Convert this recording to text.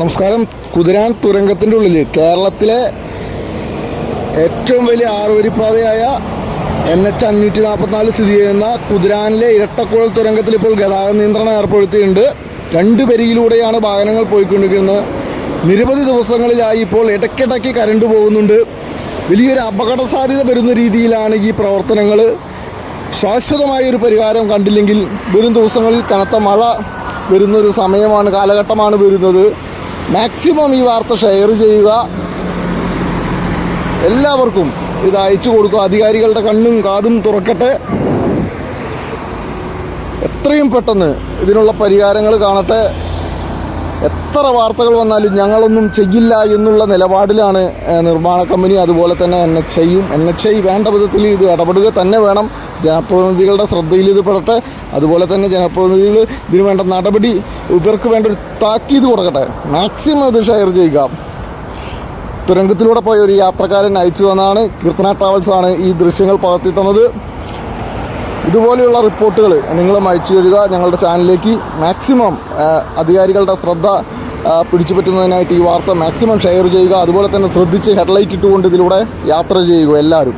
നമസ്കാരം. കുതിരാൻ തുരങ്കത്തിന്റെ ഉള്ളിൽ കേരളത്തിലെ ഏറ്റവും വലിയ ആറുവരിപ്പാതയായ എൻ എച്ച് അഞ്ഞൂറ്റി നാൽപ്പത്തിനാല് സ്ഥിതി ചെയ്യുന്ന കുതിരാനിലെ ഇരട്ടക്കുഴൽ തുരങ്കത്തിൽ ഇപ്പോൾ ഗതാഗത നിയന്ത്രണം ഏർപ്പെടുത്തിയിട്ടുണ്ട്. രണ്ട് പെരിയിലൂടെയാണ് വാഹനങ്ങൾ പോയിക്കൊണ്ടിരിക്കുന്നത്. നിരവധി ദിവസങ്ങളിലായി ഇപ്പോൾ ഇടയ്ക്കിടയ്ക്ക് കരണ്ട് പോകുന്നുണ്ട്. വലിയൊരു അപകട സാധ്യത വരുന്ന രീതിയിലാണ് ഈ പ്രവർത്തനങ്ങൾ. ശാശ്വതമായ ഒരു പരിഹാരം കണ്ടില്ലെങ്കിൽ വരും ദിവസങ്ങളിൽ കനത്ത മഴ വരുന്നൊരു സമയമാണ് കാലഘട്ടമാണ് വരുന്നത്. മാക്സിമം ഈ വാർത്ത ഷെയർ ചെയ്യുക. എല്ലാവർക്കും ഇത് അയച്ചു കൊടുക്കുക. അധികാരികളുടെ കണ്ണും കാതും തുറക്കട്ടെ. എത്രയും പെട്ടെന്ന് ഇതിനുള്ള പരിഹാരങ്ങൾ കാണട്ടെ. എത്ര വാർത്തകൾ വന്നാലും ഞങ്ങളൊന്നും ചെയ്യില്ല എന്നുള്ള നിലപാടിലാണ് നിർമ്മാണ കമ്പനി. അതുപോലെ തന്നെ എൻ എച്ച് ഐയും എൻ എച്ച് ഐ വേണ്ട വിധത്തിൽ ഇത് ഇടപെടുക തന്നെ വേണം. ജനപ്രതിനിധികളുടെ ശ്രദ്ധയിൽ ഇത് പെടട്ടെ. അതുപോലെ തന്നെ ജനപ്രതിനിധികൾ ഇതിന് വേണ്ട നടപടി ഇവർക്ക് വേണ്ട ഒരു താക്കീത് കൊടുക്കട്ടെ. മാക്സിമം ഇത് ഷെയർ ചെയ്യുക. തുരങ്കത്തിലൂടെ പോയ ഒരു യാത്രക്കാരൻ അയച്ചു തന്നാണ് കീർത്തന ട്രാവൽസാണ് ഈ ദൃശ്യങ്ങൾ പകർത്തി തന്നത്. ഇതുപോലെയുള്ള റിപ്പോർട്ടുകൾ നിങ്ങളും അയച്ചു തരിക ഞങ്ങളുടെ ചാനലിലേക്ക് മാക്സിമം അധികാരികളുടെ ശ്രദ്ധ പിടിച്ചു പറ്റുന്നതിനായിട്ട് ഈ വാർത്ത മാക്സിമം ഷെയർ ചെയ്യുക. അതുപോലെ തന്നെ ശ്രദ്ധിച്ച് ഹെഡ്ലൈറ്റ് ഇട്ടുകൊണ്ട് ഇതിലൂടെ യാത്ര ചെയ്യുക എല്ലാവരും.